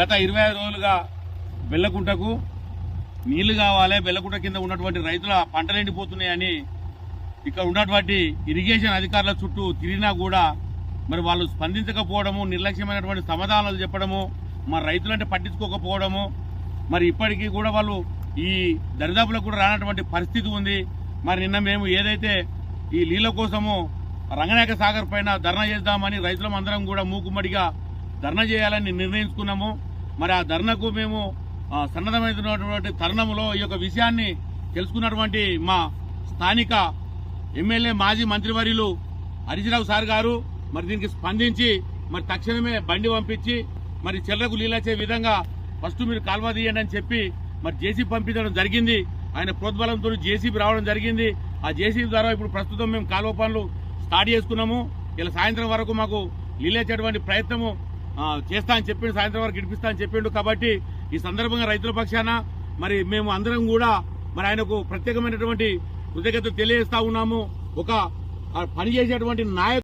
గత ఇరవై ఐదు రోజులుగా బెల్లకుంటకు నీళ్ళు కావాలి బెల్లకుంట కింద ఉన్నటువంటి రైతుల పంటలు ఎండిపోతున్నాయని ఇక్కడ ఉన్నటువంటి ఇరిగేషన్ అధికారుల చుట్టూ తిరిగినా కూడా మరి వాళ్ళు స్పందించకపోవడము నిర్లక్ష్యమైనటువంటి సమాధానాలు చెప్పడము మరి రైతులంటే పట్టించుకోకపోవడము మరి ఇప్పటికీ కూడా వాళ్ళు ఈ దరిదాపులకు కూడా రానటువంటి పరిస్థితి ఉంది. మరి నిన్న మేము ఏదైతే ఈ నీళ్ళ కోసము రంగనాయక సాగర్ పైన ధర్నా చేద్దామని రైతులం అందరం కూడా మూకుమ్మడిగా ధర్నా చేయాలని నిర్ణయించుకున్నాము. మరి ఆ ధర్నకు మేము సన్నద్ధమైనటువంటి తరుణంలో ఈ యొక్క విషయాన్ని తెలుసుకున్నటువంటి మా స్థానిక ఎమ్మెల్యే మాజీ మంత్రివర్యులు హరిజరావు సార్ గారు మరి దీనికి స్పందించి మరి తక్షణమే బండి పంపించి మరి చెర్లకు నీళ్ళొచ్చే విధంగా ఫస్ట్ మీరు కాల్వ తీయండి అని చెప్పి మరి జేసీబీ పంపించడం జరిగింది. ఆయన ప్రోద్బలంతో జేసీబీ రావడం జరిగింది. ఆ జేసీబీ ద్వారా ఇప్పుడు ప్రస్తుతం మేము కాలువ పనులు స్టార్ట్ చేసుకున్నాము. ఇలా సాయంత్రం వరకు మాకు నీళ్ళేసేటువంటి ప్రయత్నము చేస్తా అని చెప్పిండు సాయంత్రం వరకు ఇడిపిస్తా అని చెప్పిండు కాబట్టి ఈ సందర్భంగా రైతుల పక్షాన మరి మేము అందరం కూడా మరి ఆయనకు ప్రత్యేకమైనటువంటి కృతజ్ఞత తెలియజేస్తా ఉన్నాము. ఒక పనిచేసేటువంటి నాయకు